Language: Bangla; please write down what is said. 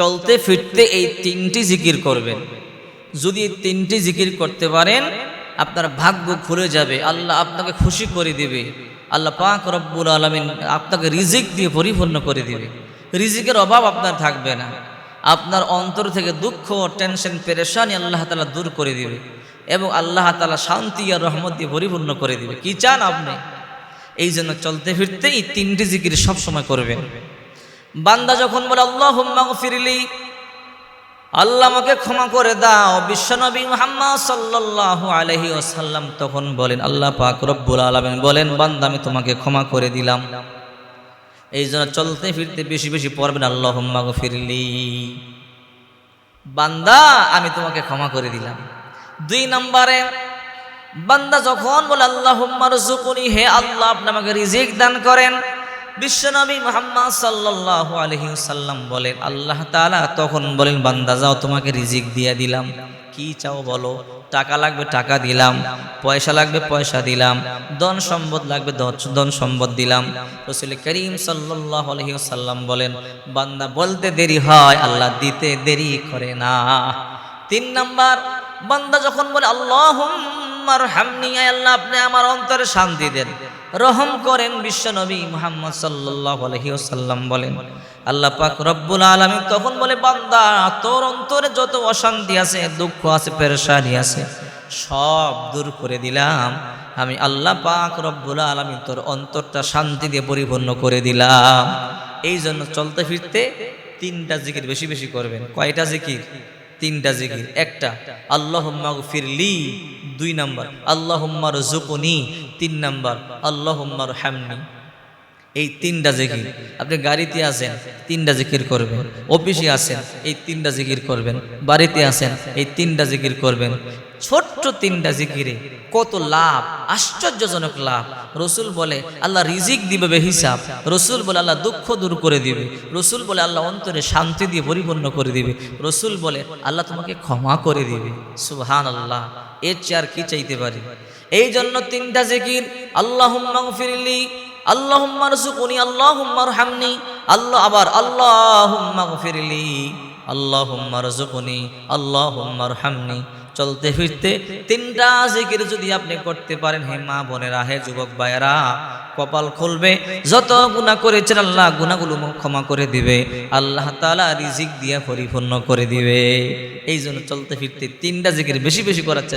চলতে, ফিরতে এই তিনটি জিকির করবেন। যদি এই তিনটি জিকির করতে পারেন, আপনার ভাগ্য খুলে যাবে, আল্লাহ আপনাকে খুশি করে দিবে। আল্লাহ পাক রব্বুল আলমিন আপনাকে রিজিক দিয়ে পরিপূর্ণ করে দিবে। রিজিকের অভাব আপনার থাকবে না। আপনার অন্তর থেকে দুঃখ, টেনশন, পেরেশানি আল্লাহ তালা দূর করে দিবে এবং আল্লাহ তালা শান্তি আর রহমত দিয়ে পরিপূর্ণ করে দিবে। কি চান আপনি? এই জন্য চলতে, ফিরতে এই তিনটি জিকির সবসময় করবেন। বান্দা যখন বলে আল্লাহ ফিরলি আল্লাহ আমাকে ক্ষমা করে দাও। বিশ্বনবী মুহাম্মদ সাল্লাল্লাহু আলাইহি ওয়াসাল্লাম তখন বলেন, আল্লাহ পাক রব্বুল আলামিন বলেন, বান্দা, আমি তোমাকে ক্ষমা করে দিলাম। এই জন্য চলতে ফিরতে বেশি বেশি পড়বেন আল্লাহ ফিরলি বান্দা, আমি তোমাকে ক্ষমা করে দিলাম। দুই নম্বরে, বান্দা যখন বলে আল্লাহ হে আল্লাহ, আপনি আমাকে রিজিক দান করেন। বিশ্বনবী মোহাম্মদ সাল্লাল্লাহু আলাইহি সাল্লাম বলেন, আল্লাহ তাআলা তখন বলেন, বান্দা যাও, তোমাকে রিজিক দিয়ে দিলাম। কি চাও বলো? টাকা লাগবে, টাকা দিলাম। পয়সা লাগবে, পয়সা দিলাম। ধন সম্পদ লাগবে, ধন- সম্পদ দিলাম। রসুল করিম সাল্লাল্লাহু আলাইহি সাল্লাম বলেন, বান্দা বলতে দেরি হয়, আল্লাহ দিতে দেরি করে না। তিন নাম্বার, বান্দা যখন বলে আল্লাহ হামনি আল্লাহ, আপনি আমার অন্তরে শান্তি দেন। রহম করেন বিশ্বনবী মুহাম্মদ সাল্লাল্লাহু আলাইহি ওয়াসাল্লাম বলেন। আল্লাহ পাক রব্বুল আলামিন তখন বলে, বান্দা, তোর অন্তরে যত অশান্তি আছে, দুঃখ আছে, পেরেশানি আছে, সব দূর করে দিলাম। আমি আল্লাহ পাক রব্বুল আলামিন তোর অন্তরটা শান্তি দিয়ে পরিপূর্ণ করে দিলাম। এই জন্য চলতে ফিরতে তিনটা জিকির বেশি বেশি করবেন। কয়টা জিকির? তিনটা জিকির। একটা আল্লাহ ফিরলি দুই নাম্বার আল্লাহ জুকুনি তিন নাম্বার আল্লাহ হামনি এই তিনটা জিকির। আপনি গাড়িতে আছেন, তিনটা জিকির করবেন। অফিসে আছেন, এই তিনটা জিকির করবেন। বাড়িতে আছেন, এই তিনটা জিকির করবেন। ছোট্ট তিনটা জিকিরে কত লাভ, আশ্চর্যজনক লাভ। রসুল বলে, আল্লাহ রিজিক দিবে হিসাব রসুল বলে, আল্লাহ দুঃখ দূর করে দিবে। রসুল বলে, আল্লাহ অন্তরে শান্তি দিয়ে পরিপূর্ণ করে দিবে। রসুল বলে, আল্লাহ তোমাকে ক্ষমা করে দিবে। সুবহান আল্লাহ এর চেয়ে আর কি চাইতে পারি? এই জন্য তিনটা জিকির আল্লাহ ফিরলি আল্লাহুম্মা রসুকুনি আল্লাহুম্মা রহামনি, আল্লাহ আবার আল্লাহুম্মা গফিরলি, আল্লাহুম্মা রসুকুনি আল্লাহুম্মা রহামনি। চলতে ফিরতে তিনটা জিকির যদি আপনি করতে পারেন, হে মা বোনেরা, হে যুবক ভাইয়েরা, কপাল খুলবে। যত গুনাহ করেছেন আল্লাহ গুনাহগুলো ক্ষমা করে দিবে। আল্লাহ তাআলা রিজিক দিয়ে পরিপূর্ণ করে দিবে। এই জন্য চলতে ফিরতে তিনটা জিকির বেশি বেশি করার